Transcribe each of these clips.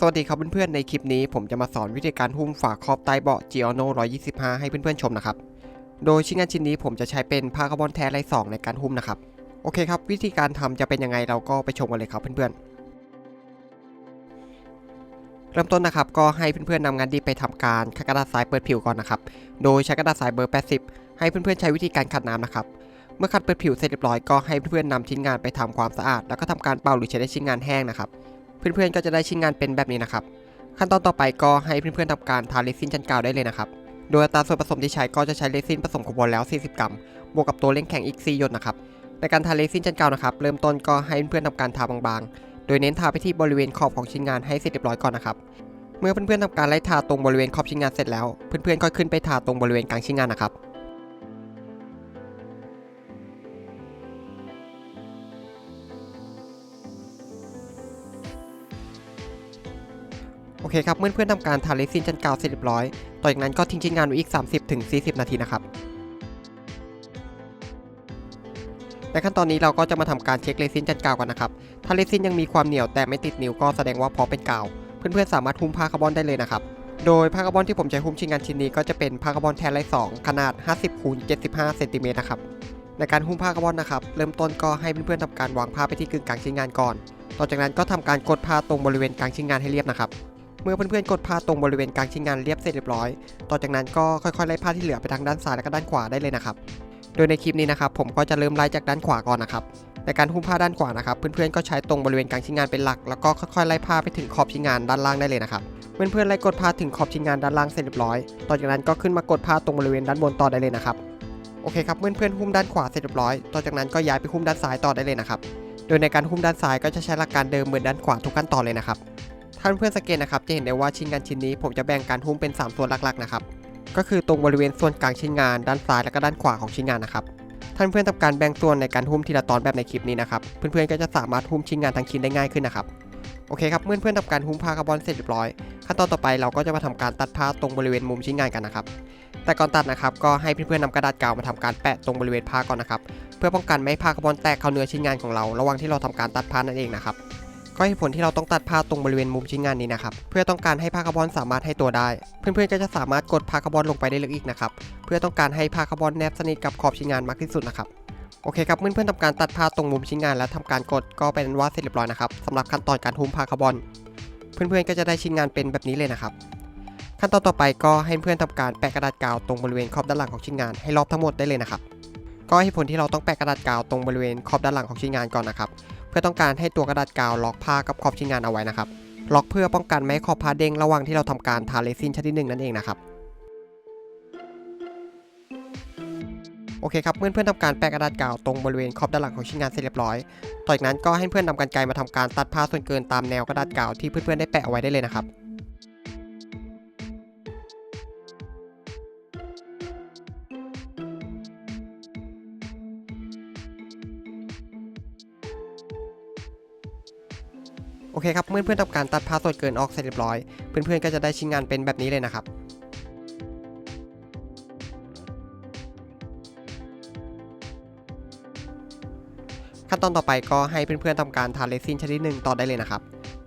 สวัสดีครับเพื่อนๆ ในคลิปนี้ผมจะมาสอนวิธีการหุ้มฝาครอบใต้เบาะ g i o n o 125 ให้เพื่อนๆ ชมนะครับ โดยชิ้นงานชิ้นนี้ผมจะใช้เป็นผ้าคาร์บอนแท้ไรสองในการหุ้มนะครับ โอเคครับ วิธีการทำจะเป็นยังไงเราก็ไปชมกันเลยครับเพื่อนๆ เริ่มต้นนะครับก็ให้เพื่อนๆนำงานดีไปทำการคัดกระดาษทรายเปิดผิวก่อนนะครับ โดยใช้กระดาษทรายเบอร์ 80 ให้เพื่อนๆ ใช้วิธีการขัดน้ำนะครับ เมื่อขัดเปิดผิวเสร็จเรียบร้อยก็ให้เพื่อนๆนำชิ้นงานไปทำความสะอาด แล้วก็ทำการเป่าหรือใช้ได้ชิ้นงานแห้งนะครับ เพื่อนๆก็จะได้ชิ้นงานเป็นแบบนี้นะครับ ขั้นตอนต่อไปก็ให้เพื่อนๆทำการทาเรซินชั้นกาวได้เลยนะครับ โดยอัตราส่วนผสมที่ใช้ก็จะใช้เรซินผสมโคบอลแล้ว 40 กรัม บวกกับตัวเล่งแข็งอีก 4 หยดนะครับ ในการทาเรซินชั้นกาวนะครับ เริ่มต้นก็ให้เพื่อนๆทำการทาบางๆ โดยเน้นทาไปที่บริเวณขอบของชิ้นงานให้เสร็จเรียบร้อยก่อนนะครับ เมื่อเพื่อนๆทำการไล่ทาตรงบริเวณขอบชิ้นงานเสร็จแล้ว เพื่อนๆก็ขึ้นไปทาตรงบริเวณกลางชิ้นงานนะครับ เคครับเมื่อเพื่อนทำการทาเรซินชั้นกาวเสร็จเรียบร้อย ต่อจากนั้นก็ทิ้งชิ้นงานไว้อีก 30-40ถึง40นาทีนะครับในขั้นตอนนี้เราก็จะมาทำการเช็คเรซินชั้นกาวกันนะครับ ถ้าเรซินยังมีความเหนียวแต่ไม่ติดนิ้วก็แสดงว่าพร้อมเป็นกาว เพื่อนๆสามารถหุ้มผ้าคาร์บอนได้เลยนะครับ โดยผ้าคาร์บอนที่ผมใช้หุ้มชิ้นงานชิ้นนี้ก็จะเป็นผ้าคาร์บอนแทนไร2ขนาด 50คูณ75เซนติเมตรนะครับ ในการหุ้มผ้าคาร์บอนนะครับ เริ่มต้นก็ให้เพื่อนๆทำการวางผ้าไปที่กึ่งกลางชิ้นงานก่อน ต่อจากนั้นก็ทำการกดผ้าตรงบริเวณกลางชิ้นงานให้เรียบนะครับ เมื่อเพื่อนๆกดผ้าตรงบริเวณกลางชิ้นงานเรียบเสร็จเรียบร้อย ต่อจากนั้นก็ค่อยๆไล่ผ้าที่เหลือไปทางด้านซ้ายและก็ด้านขวาได้เลยนะครับ โดยในคลิปนี้นะครับผมก็จะเริ่มไล่จากด้านขวาก่อนนะครับในการหุ้มผ้าด้านขวานะครับเพื่อนๆก็ใช้ตรงบริเวณกลางชิ้นงานเป็นหลัก แล้วก็ค่อยๆไล่ผ้าไปถึงขอบชิ้นงานด้านล่างได้เลยนะครับเพื่อนๆไล่กดผ้าถึงขอบชิ้นงานด้านล่างเสร็จเรียบร้อย ต่อจากนั้นก็ขึ้นมากดผ้าตรงบริเวณด้านบนต่อได้เลยนะครับโอเคครับเพื่อนๆหุ้มด้านขวาเสร็จเรียบร้อย ต่อจากนั้นก็ย้ายไปหุ้มด้านซ้ายต่อได้เลยนะครับ โดยในการหุ้มด้านซ้ายก็จะใช้หลักการเดิมเหมือนด้านขวาทุกขั้นตอนเลยนะครับ ท่านเพื่อนสังเกตนะครับจะเห็นได้ว่าชิ้นงานชิ้นนี้ ผมจะแบ่งการหุ้มเป็น 3 ส่วนหลักๆนะครับก็คือตรงบริเวณส่วนกลางชิ้นงานด้านซ้ายและก็ด้านขวาของชิ้นงานนะครับท่านเพื่อนทำการแบ่งส่วนในการหุ้มทีละตอนแบบในคลิปนี้นะครับเพื่อนๆก็จะสามารถหุ้มชิ้นงานทั้งชิ้นได้ง่ายขึ้นนะครับโอเคครับเมื่อเพื่อนๆทำการหุ้มผ้าคาร์บอนเสร็จเรียบร้อยขั้นตอนต่อไปเราก็จะมาทำการตัดผ้าตรงบริเวณมุมชิ้นงานกันนะครับแต่ก่อนตัดนะครับก็ให้เพื่อนๆนำกระดาษกาวมาทำการแปะตรงบริเวณผ้าก่อนนะครับเพื่อป้องกันไม่ให้ผ้าคาร์บอนแตกเข้าเนื้อชิ้นงานของเรา ระหว่างที่เราทำการตัดผ้านั่นเองนะครับ ก็เหตุผลที่เราต้องตัดผ้าตรงบริเวณมุมชิ้นงานนี้นะครับ เพื่อต้องการให้ผ้าคาร์บอนสามารถให้ตัวได้ เพื่อนๆก็จะสามารถกดผ้าคาร์บอนลงไปได้ลึกอีกนะครับ เพื่อต้องการให้ผ้าคาร์บอนแนบสนิทกับขอบชิ้นงานมากที่สุดนะครับ โอเคครับ เพื่อนๆทำการตัดผ้าตรงมุมชิ้นงานแล้วทำการกดก็เป็นว่าเสร็จเรียบร้อยนะครับสำหรับขั้นตอนการหุ้มผ้าคาร์บอน เพื่อนๆก็จะได้ชิ้นงานเป็นแบบนี้เลยนะครับ ขั้นตอนต่อไปก็ให้เพื่อนทำการแปะกระดาษกาวตรงบริเวณขอบด้านหลังของชิ้นงานให้รอบทั้งหมดได้เลยนะครับก็ให้ผลที่เราต้องแปะกระดาษกาวตรงบริเวณขอบด้านหลังของชิ้นงานก่อนนะครับ เพื่อต้องการให้ตัวกระดาษกาวล็อกผ้ากับขอบชิ้นงานเอาไว้นะครับ ล็อกเพื่อป้องกันไม่ให้ขอบผ้าเด้งระหว่างที่เราทำการทาเรซินชนิดหนึ่งนั่นเองนะครับโอเคครับเมื่อเพื่อนทำการแปะกระดาษกาวตรงบริเวณขอบด้านหลังของชิ้นงานเสร็จเรียบร้อย ต่อจากนั้นก็ให้เพื่อนนำกรรไกรมาทำการตัดผ้าส่วนเกินตามแนวกระดาษกาวที่เพื่อนๆได้แปะเอาไว้ได้เลยนะครับ เคครับเมื่อเพื่อนทำการตัดผ้าส่วนเกินออกเสร็จเรียบร้อย เพื่อนๆก็จะได้ชิ้นงานเป็นแบบนี้เลยนะครับขั้นตอนต่อไปก็ให้เพื่อนๆทำการทาเรซินชนิดหนึ่งต่อได้เลยนะครับ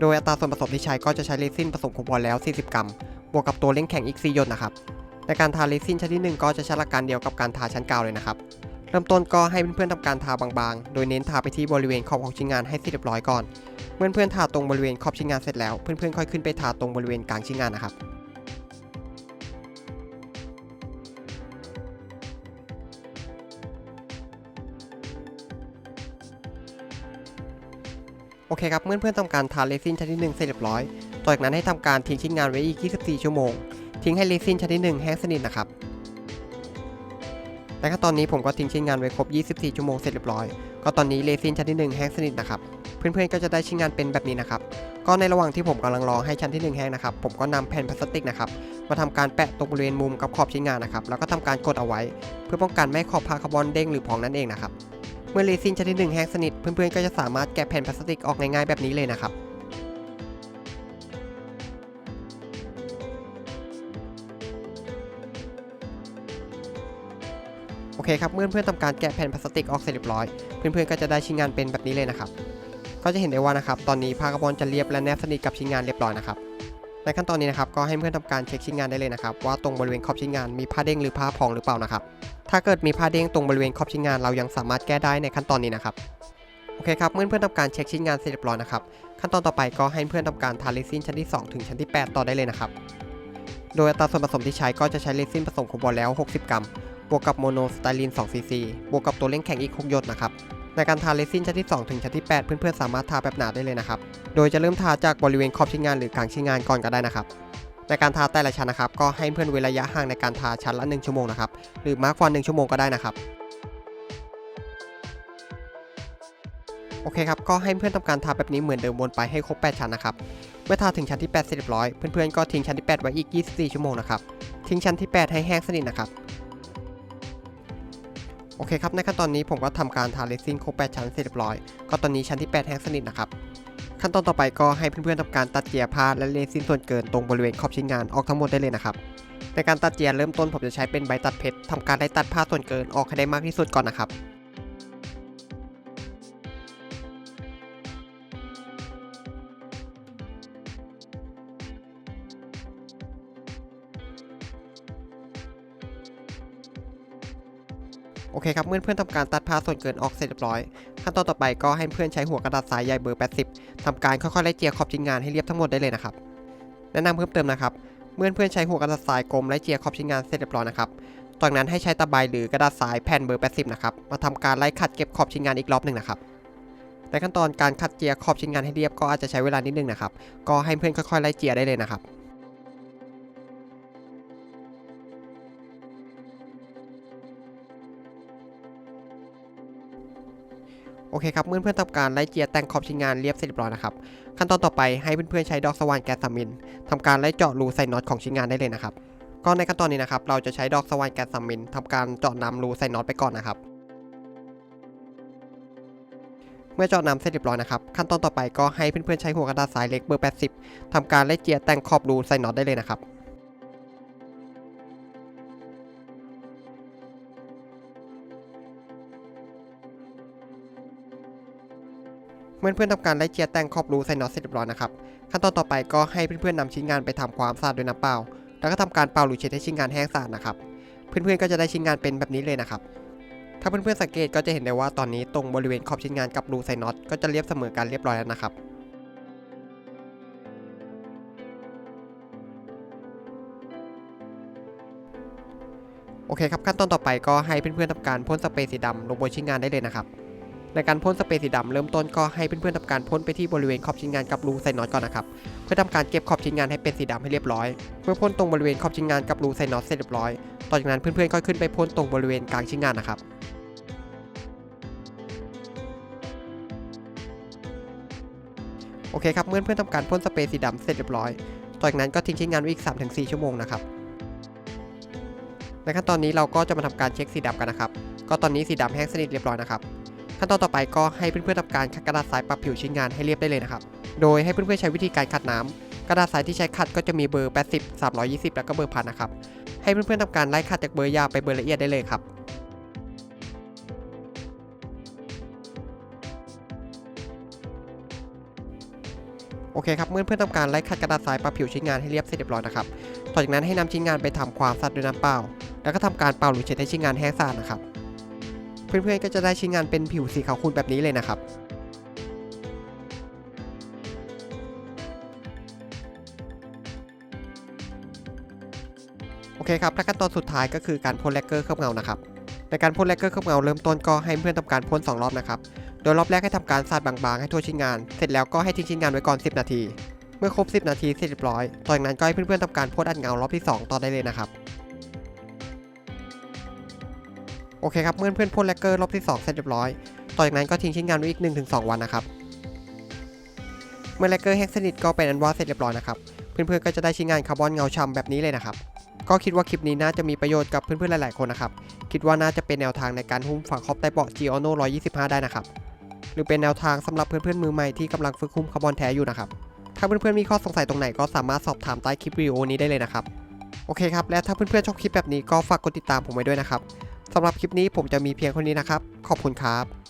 โดยอัตราส่วนผสมที่ใช้ก็จะใช้เรซินผสมโคบอลแล้ว 40 กรัม บวกกับตัวเล่งแข็งอีก 4 หยดนะครับ ในการทาเรซินชนิดหนึ่งก็จะใช้หลักการเดียวกับการทาชั้นกาวเลยนะครับ เริ่มต้นก็ให้เพื่อนๆทำการทาบางๆ โดยเน้นทาไปที่บริเวณขอบของชิ้นงานให้เสร็จเรียบร้อยก่อน เมื่อเพื่อนทาตรงบริเวณขอบชิ้นงานเสร็จแล้ว เพื่อนๆค่อยขึ้นไปทาตรงบริเวณกลางชิ้นงานนะครับโอเคครับเมื่อเพื่อนทำการทาเรซินชนิดหนึ่งเสร็จเรียบร้อย ต่อจากนั้นให้ทำการทิ้งชิ้นงานไว้อีก 24 ชั่วโมง ทิ้งให้เรซินชนิดหนึ่งแห้งสนิทนะครับและขั้นตอนนี้ผมก็ทิ้งชิ้นงานไว้ครบ 24 ชั่วโมงเสร็จเรียบร้อย ก็ตอนนี้เรซินชนิดหนึ่งแห้งสนิทนะครับ เพื่อนๆก็จะได้ชิ้นงานเป็นแบบนี้นะครับ ก็ในระหว่างที่ผมกำลังรอให้ชั้นที่1แห้งนะครับ ผมก็นำแผ่นพลาสติกนะครับ มาทำการแปะตรงบริเวณมุมกับขอบชิ้นงานนะครับ แล้วก็ทำการกดเอาไว้ เพื่อป้องกันไม่ให้ขอบผ้าคาร์บอนเด้งหรือพองนั่นเองนะครับ เมื่อเรซินชนิดหนึ่งแห้งสนิท เพื่อนๆก็จะสามารถแกะแผ่นพลาสติกออกง่ายๆแบบนี้เลยนะครับโอเคครับเมื่อเพื่อนๆทำการแกะแผ่นพลาสติกออกเสร็จเรียบร้อย เพื่อนๆก็จะได้ชิ้นงานเป็นแบบนี้เลยนะครับ ก็จะเห็นได้ว่านะครับตอนนี้ผ้าคาร์บอนจะเรียบและแนบสนิทกับชิ้นงานเรียบร้อยนะครับในขั้นตอนนี้นะครับก็ให้เพื่อนทำการเช็คชิ้นงานได้เลยนะครับว่าตรงบริเวณขอบชิ้นงานมีผ้าเด้งหรือผ้าพองหรือเปล่านะครับถ้าเกิดมีผ้าเด้งตรงบริเวณขอบชิ้นงานเรายังสามารถแก้ได้ในขั้นตอนนี้นะครับโอเคครับเมื่อเพื่อนทำการเช็คชิ้นงานเสร็จเรียบร้อยนะครับขั้นตอนต่อไปก็ให้เพื่อนทำการทาเรซินชั้นที่ 2 ถึงชั้นที่ 8 ต่อได้เลยนะครับโดยอัตราส่วนผสมที่ใช้ก็จะใช้เรซินผสมโคบอลแล้ว 60 กรัม บวกกับโมโนสไตรีน2ซีซีบวกกับตัวเร่งแข็งอีก6หยดนะครับ ในการทาเรซินชั้นที่ 2 ถึงชั้นที่ 8 เพื่อนๆสามารถทาแบบหนาได้เลยนะครับ โดยจะเริ่มทาจากบริเวณขอบชิ้นงานหรือกลางชิ้นงานก่อนก็ได้นะครับในการทาแต่ละชั้นนะครับ ก็ให้เพื่อนเว้นระยะห่างในการทาชั้นละ 1 ชั่วโมงนะครับ หรือมากกว่า 1 ชั่วโมงก็ได้นะครับ โอเคครับ ก็ให้เพื่อนทำการทาแบบนี้เหมือนเดิมวนไปให้ครบ 8 ชั้นนะครับ เมื่อทาถึงชั้นที่8เสร็จเรียบร้อย เพื่อนๆก็ทิ้งชั้นที่ 8 ไว้อีก 24 ชั่วโมงนะครับ ทิ้งชั้นที่ 8 ให้แห้งสนิทนะครับ โอเคครับในขั้นตอนนี้ผมก็ทำการทาเรซินครบ 8 ชั้นเสร็จเรียบร้อย ก็ตอนนี้ชั้นที่ 8 แห้งสนิทนะครับ ขั้นตอนต่อไปก็ให้เพื่อนๆทำการตัดเจียผ้าและเรซินส่วนเกินตรงบริเวณขอบชิ้นงานออกทั้งหมดได้เลยนะครับ ในการตัดเจียเริ่มต้นผมจะใช้เป็นใบตัดเพชรทำการได้ตัดผ้าส่วนเกินออกให้ได้มากที่สุดก่อนนะครับ โอเคครับเมื่อเพื่อนทำการตัดผ้าส่วนเกินออกเสร็จเรียบร้อย ขั้นตอนต่อไปก็ให้เพื่อนใช้หัวกระดาษทรายใหญ่เบอร์ 80ทำการค่อยๆไล่เจียขอบชิ้นงานให้เรียบทั้งหมดได้เลยนะครับแนะนำเพิ่มเติมนะครับเมื่อเพื่อนใช้หัวกระดาษทรายกลมไล่เจียขอบชิ้นงานเสร็จเรียบร้อยนะครับจากนั้นให้ใช้ตะไบหรือกระดาษทรายแผ่นเบอร์ 80 นะครับมาทำการไล่ขัดเก็บขอบชิ้นงานอีกรอบหนึ่งนะครับในขั้นตอนการขัดเจียขอบชิ้นงานให้เรียบก็อาจจะใช้เวลานิดนึงนะครับก็ให้เพื่อนค่อยๆไล่เจียได้เลยนะครับ โอเคครับเมื่อเพื่อนๆทำการไล่เจียแต่งขอบชิ้นงานเรียบเสร็จเรียบร้อยนะครับ ขั้นตอนต่อไปให้เพื่อนๆใช้ดอกสว่านแกสซามินทำการไล่เจาะรูใส่น็อตของชิ้นงานได้เลยนะครับก็ในขั้นตอนนี้นะครับเราจะใช้ดอกสว่านแกสซามินทำการเจาะนำรูใส่น็อตไปก่อนนะครับเมื่อเจาะน้ำเสร็จเรียบร้อยนะครับ ขั้นตอนต่อไปก็ให้เพื่อนๆใช้หัวกระดาษทรายเล็กเบอร์ 80ทำการไล่เจียแต่งขอบรูใส่น็อตได้เลยนะครับ มื่อเพื่อนๆทำการไล่เจียแต่งขอบรูใส่น็อตเสร็จเรียบร้อยนะครับ ขั้นตอนต่อไปก็ให้เพื่อนๆนำชิ้นงานไปทำความสะอาดด้วยน้ำเปล่า แล้วก็ทำการเป่าหรือเช็ดให้ชิ้นงานแห้งสะอาดนะครับ เพื่อนๆก็จะได้ชิ้นงานเป็นแบบนี้เลยนะครับ ถ้าเพื่อนๆสังเกตก็จะเห็นได้ว่าตอนนี้ตรงบริเวณขอบชิ้นงานกับรูใส่น็อตก็จะเรียบเสมอกันเรียบร้อยแล้วนะครับโอเคครับขั้นตอนต่อไปก็ให้เพื่อนๆทำการพ่นสเปรย์สีดำลงบนชิ้นงานได้เลยนะครับ ในการพ่นสเปรย์สีดำเริ่มต้นก็ให้เพื่อนๆทำการพ่นไปที่บริเวณขอบชิ้นงานกับรูใส่น็อตก่อนนะครับเพื่อทำการเก็บขอบชิ้นงานให้เป็นสีดำให้เรียบร้อย เมื่อพ่นตรงบริเวณขอบชิ้นงานกับรูใส่น็อตเสร็จเรียบร้อยต่อจากนั้นเพื่อนๆก็ขึ้นไปพ่นตรงบริเวณกลางชิ้นงานนะครับโอเคครับเมื่อเพื่อนทำการพ่นสเปรย์สีดำเสร็จเรียบร้อยต่อจากนั้นก็ทิ้งชิ้นงานไว้อีก 3-4 ชั่วโมงนะครับในขั้นตอนนี้เราก็จะมาทำการเช็คสีดำกันนะครับ ก็ตอนนี้สีดำแห้งสนิทเรียบร้อยนะครับ ขั้นตอนต่อไปก็ให้เพื่อนๆทำการขัดกระดาษทรายปรับผิวชิ้นงานให้เรียบได้เลยนะครับ โดยให้เพื่อนๆใช้วิธีการขัดน้ำกระดาษทรายที่ใช้ขัดก็จะมีเบอร์ 80 320 แล้วก็เบอร์พันนะครับ ให้เพื่อนๆทำการไล่ขัดจากเบอร์ยาวไปเบอร์ละเอียดได้เลยครับโอเคครับเมื่อเพื่อนๆทำการไล่ขัดกระดาษทรายปรับผิวชิ้นงานให้เรียบเสร็จเรียบร้อยนะครับต่อจากนั้นให้นำชิ้นงานไปทำความสะอาดด้วยน้ำเปล่า แล้วก็ทำการเป่าหรือเช็ดให้ชิ้นงานแห้งสะอาดนะครับ เพื่อนๆก็จะได้ชิ้นงานเป็นผิวสีขาวขุ่นแบบนี้เลยนะครับโอเคครับและขั้นตอนสุดท้ายก็คือการพ่นแลกเกอร์เคลือบเงานะครับในการพ่นแลกเกอร์เคลือบเงาเริ่มต้นก็ให้เพื่อนทำการพ่น2รอบนะครับโดยรอบแรกให้ทำการสาดบางๆให้ทั่วชิ้นงาน เสร็จแล้วก็ให้ทิ้งชิ้นงานไว้ก่อน 10 นาที เมื่อครบ 10 นาทีเสร็จเรียบร้อยต่อจากนั้นก็ให้เพื่อนๆทำการพ่นอัดเงารอบที่ 2 ต่อได้เลยนะครับ อเคครับเมื่อเพื่อนพ่นแลกเกอร์รอบที่2เสร็จเรียบร้อย ต่อจากนั้นก็ทิ้งชิ้นงานไว้อีก 1-2 วันนะครับ เมื่อแลกเกอร์แห้งสนิทก็เป็นอันว่าเสร็จเรียบร้อยนะครับ เพื่อนๆก็จะได้ชิ้นงานคาร์บอนเงาฉ่ำแบบนี้เลยนะครับ ก็คิดว่าคลิปนี้น่าจะมีประโยชน์กับเพื่อนๆหลายๆคนนะครับ คิดว่าน่าจะเป็นแนวทางในการหุ้มฝาครอบใต้เบาะ Giono 125 ได้นะครับ หรือเป็นแนวทางสำหรับเพื่อนๆมือใหม่ที่กำลังฝึกหุ้มคาร์บอนแท้อยู่นะครับ ถ้าเพื่อนๆมีข้อสงสัยตรงไหนก็สามารถสอบถามใต้คลิปวิดีโอนี้ได้เลยนะครับ โอเคครับ และถ้าเพื่อนๆชอบคลิปแบบนี้ก็ฝากกดติดตามผมไว้ด้วยนะครับ สำหรับคลิปนี้ผมจะมีเพียงเท่านี้นะครับ ขอบคุณครับ